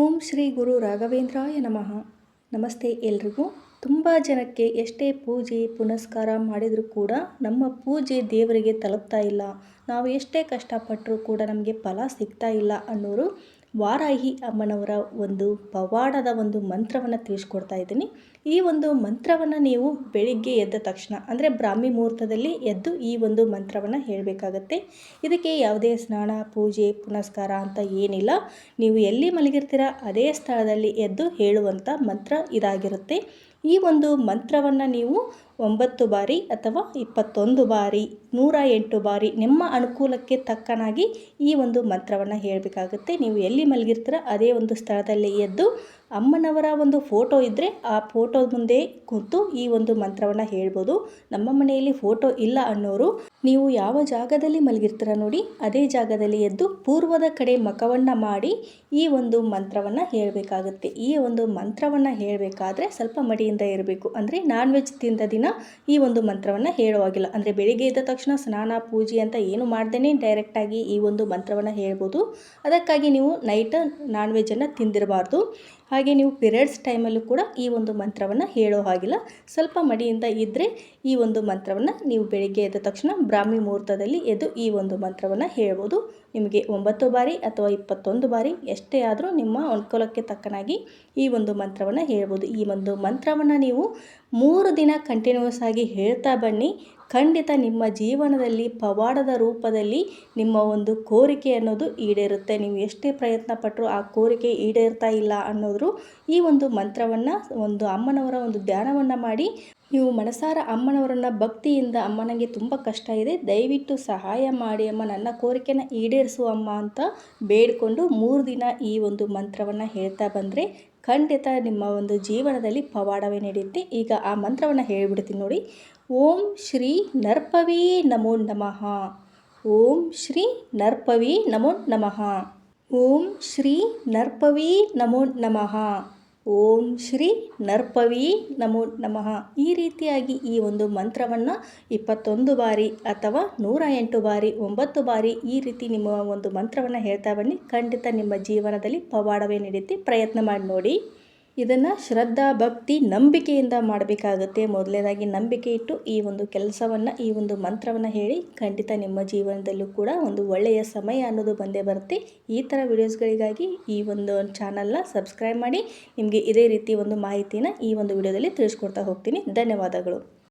ಓಂ ಶ್ರೀ ಗುರು ರಾಘವೇಂದ್ರಾಯ ನಮಃ. ನಮಸ್ತೆ ಎಲ್ರಿಗೂ. ತುಂಬ ಜನಕ್ಕೆ ಎಷ್ಟೇ ಪೂಜೆ, ಪುನಸ್ಕಾರ ಮಾಡಿದರೂ ಕೂಡ ನಮ್ಮ ಪೂಜೆ ದೇವರಿಗೆ ತಲುಪ್ತಾ ಇಲ್ಲ. ನಾವು ಎಷ್ಟೇ ಕಷ್ಟಪಟ್ಟರೂ ಕೂಡ ನಮಗೆ ಫಲ ಸಿಗ್ತಾ ಇಲ್ಲ ಅನ್ನೋರು ವಾರಾಹಿ ಅಮ್ಮನವರ ಒಂದು ಪವಾಡದ ಒಂದು ಮಂತ್ರವನ್ನು ತಿಳಿಸ್ಕೊಡ್ತಾ ಇದ್ದೀನಿ. ಈ ಒಂದು ಮಂತ್ರವನ್ನು ನೀವು ಬೆಳಿಗ್ಗೆ ಎದ್ದ ತಕ್ಷಣ, ಅಂದರೆ ಬ್ರಾಹ್ಮಿ ಮುಹೂರ್ತದಲ್ಲಿ ಎದ್ದು ಈ ಒಂದು ಮಂತ್ರವನ್ನು ಹೇಳಬೇಕಾಗತ್ತೆ. ಇದಕ್ಕೆ ಯಾವುದೇ ಸ್ನಾನ, ಪೂಜೆ, ಪುನಸ್ಕಾರ ಅಂತ ಏನಿಲ್ಲ. ನೀವು ಎಲ್ಲಿ ಮಲಗಿರ್ತೀರ ಅದೇ ಸ್ಥಳದಲ್ಲಿ ಎದ್ದು ಹೇಳುವಂಥ ಮಂತ್ರ ಇದಾಗಿರುತ್ತೆ. ಈ ಒಂದು ಮಂತ್ರವನ್ನು ನೀವು ಒಂಬತ್ತು ಬಾರಿ ಅಥವಾ ಇಪ್ಪತ್ತೊಂದು ಬಾರಿ, ನೂರ ಎಂಟು ಬಾರಿ ನಿಮ್ಮ ಅನುಕೂಲಕ್ಕೆ ತಕ್ಕನಾಗಿ ಈ ಒಂದು ಮಂತ್ರವನ್ನು ಹೇಳಬೇಕಾಗುತ್ತೆ. ನೀವು ಎಲ್ಲಿ ಮಲಗಿರ್ತೀರ ಅದೇ ಒಂದು ಸ್ಥಳದಲ್ಲಿ ಎದ್ದು ಅಮ್ಮನವರ ಒಂದು ಫೋಟೋ ಇದ್ದರೆ ಆ ಫೋಟೋ ಮುಂದೆ ಕೂತು ಈ ಒಂದು ಮಂತ್ರವನ್ನು ಹೇಳ್ಬೋದು. ನಮ್ಮ ಮನೆಯಲ್ಲಿ ಫೋಟೋ ಇಲ್ಲ ಅನ್ನೋರು, ನೀವು ಯಾವ ಜಾಗದಲ್ಲಿ ಮಲಗಿರ್ತೀರ ನೋಡಿ ಅದೇ ಜಾಗದಲ್ಲಿ ಎದ್ದು ಪೂರ್ವದ ಕಡೆ ಮಖವನ್ನು ಮಾಡಿ ಈ ಒಂದು ಮಂತ್ರವನ್ನು ಹೇಳಬೇಕಾಗುತ್ತೆ. ಈ ಒಂದು ಮಂತ್ರವನ್ನು ಹೇಳಬೇಕಾದ್ರೆ ಸ್ವಲ್ಪ ಮಡಿಯಿಂದ ಇರಬೇಕು. ಅಂದರೆ ನಾನ್ ವೆಜ್ ತಿಂದ ದಿನ ಈ ಒಂದು ಮಂತ್ರವನ್ನು ಹೇಳುವಾಗಿಲ್ಲ. ಅಂದರೆ ಬೆಳಿಗ್ಗೆ ಎದ್ದ ತಕ್ಷಣ ಸ್ನಾನ, ಪೂಜೆ ಅಂತ ಏನು ಮಾಡ್ದೇ ಡೈರೆಕ್ಟಾಗಿ ಈ ಒಂದು ಮಂತ್ರವನ್ನು ಹೇಳ್ಬೋದು. ಅದಕ್ಕಾಗಿ ನೀವು ನೈಟ್ ನಾನ್ ವೆಜ್ಜನ್ನು ತಿಂದಿರಬಾರ್ದು. ಹಾಗೆ ನೀವು ಪಿರಿಯಡ್ಸ್ ಟೈಮಲ್ಲೂ ಕೂಡ ಈ ಒಂದು ಮಂತ್ರವನ್ನು ಹೇಳೋ ಹಾಗಿಲ್ಲ. ಸ್ವಲ್ಪ ಮಡಿಯಿಂದ ಇದ್ದರೆ ಈ ಒಂದು ಮಂತ್ರವನ್ನು ನೀವು ಬೆಳಿಗ್ಗೆ ಎದ್ದ ತಕ್ಷಣ ಬ್ರಾಹ್ಮಿ ಮುಹೂರ್ತದಲ್ಲಿ ಎದ್ದು ಈ ಒಂದು ಮಂತ್ರವನ್ನು ಹೇಳ್ಬೋದು. ನಿಮಗೆ ಒಂಬತ್ತು ಬಾರಿ ಅಥವಾ ಇಪ್ಪತ್ತೊಂದು ಬಾರಿ ಎಷ್ಟೇ ಆದರೂ ನಿಮ್ಮ ಅನುಕೂಲಕ್ಕೆ ತಕ್ಕನಾಗಿ ಈ ಒಂದು ಮಂತ್ರವನ್ನು ಹೇಳ್ಬೋದು. ಈ ಒಂದು ಮಂತ್ರವನ್ನು ನೀವು ಮೂರು ದಿನ ಕಂಟಿನ್ಯೂಸ್ ಆಗಿ ಹೇಳ್ತಾ ಬನ್ನಿ. ಖಂಡಿತ ನಿಮ್ಮ ಜೀವನದಲ್ಲಿ, ಪವಾಡದ ರೂಪದಲ್ಲಿ ನಿಮ್ಮ ಒಂದು ಕೋರಿಕೆ ಅನ್ನೋದು ಈಡೇರುತ್ತೆ. ನೀವು ಎಷ್ಟೇ ಪ್ರಯತ್ನ ಪಟ್ಟರು ಆ ಕೋರಿಕೆ ಈಡೇರ್ತಾ ಇಲ್ಲ ಅನ್ನೋದ್ರು ಈ ಒಂದು ಮಂತ್ರವನ್ನು, ಒಂದು ಅಮ್ಮನವರ ಒಂದು ಧ್ಯಾನವನ್ನು ಮಾಡಿ. ನೀವು ಮನಸಾರ ಅಮ್ಮನವರನ್ನು ಭಕ್ತಿಯಿಂದ ಅಮ್ಮನಿಗೆ ತುಂಬ ಕಷ್ಟ ಇದೆ, ದಯವಿಟ್ಟು ಸಹಾಯ ಮಾಡಿ ಅಮ್ಮ, ನನ್ನ ಕೋರಿಕೆನ ಈಡೇರಿಸು ಅಮ್ಮ ಅಂತ ಬೇಡಿಕೊಂಡು ಮೂರು ದಿನ ಈ ಒಂದು ಮಂತ್ರವನ್ನು ಹೇಳ್ತಾ ಬಂದರೆ ಖಂಡಿತ ನಿಮ್ಮ ಒಂದು ಜೀವನದಲ್ಲಿ ಪವಾಡವೇ ನಡೆಯುತ್ತೆ ಈಗ ಆ ಮಂತ್ರವನ್ನು ಹೇಳಿಬಿಡ್ತೀನಿ ನೋಡಿ. ಓಂ ಶ್ರೀ ನರ್ಪವೇ ನಮೋ ನಮಃ. ಓಂ ಶ್ರೀ ನರ್ಪವೇ ನಮೋ ನಮಃ. ಓಂ ಶ್ರೀ ನರ್ಪವೇ ನಮೋ ನಮಃ. ಓಂ ಶ್ರೀ ನರ್ಪವಿ ನಮೋ ನಮಃ. ಈ ರೀತಿಯಾಗಿ ಈ ಒಂದು ಮಂತ್ರವನ್ನು ಇಪ್ಪತ್ತೊಂದು ಬಾರಿ ಅಥವಾ ನೂರ ಎಂಟು ಬಾರಿ, ಒಂಬತ್ತು ಬಾರಿ ಈ ರೀತಿ ನಿಮ್ಮ ಒಂದು ಮಂತ್ರವನ್ನು ಹೇಳ್ತಾ ಬನ್ನಿ. ಖಂಡಿತ ನಿಮ್ಮ ಜೀವನದಲ್ಲಿ ಪವಾಡವೇ ನಡೆಯುತ್ತೆ ಪ್ರಯತ್ನ ಮಾಡಿ ನೋಡಿ. ಇದನ್ನು ಶ್ರದ್ಧಾ, ಭಕ್ತಿ, ನಂಬಿಕೆಯಿಂದ ಮಾಡಬೇಕಾಗುತ್ತೆ. ಮೊದಲನೇದಾಗಿ ನಂಬಿಕೆ ಇಟ್ಟು ಈ ಒಂದು ಕೆಲಸವನ್ನು, ಈ ಒಂದು ಮಂತ್ರವನ್ನು ಹೇಳಿ ಖಂಡಿತ ನಿಮ್ಮ ಜೀವನದಲ್ಲೂ ಕೂಡ ಒಂದು ಒಳ್ಳೆಯ ಸಮಯ ಅನ್ನೋದು ಬಂದೇ ಬರುತ್ತೆ. ಈ ಥರ ವಿಡಿಯೋಸ್ಗಳಿಗಾಗಿ ಈ ಒಂದು ಚಾನಲ್ನ ಸಬ್ಸ್ಕ್ರೈಬ್ ಮಾಡಿ. ನಿಮಗೆ ಇದೇ ರೀತಿ ಒಂದು ಮಾಹಿತಿನ ಈ ಒಂದು ವಿಡಿಯೋದಲ್ಲಿ ತಿಳಿಸ್ಕೊಡ್ತಾ ಹೋಗ್ತೀನಿ. ಧನ್ಯವಾದಗಳು.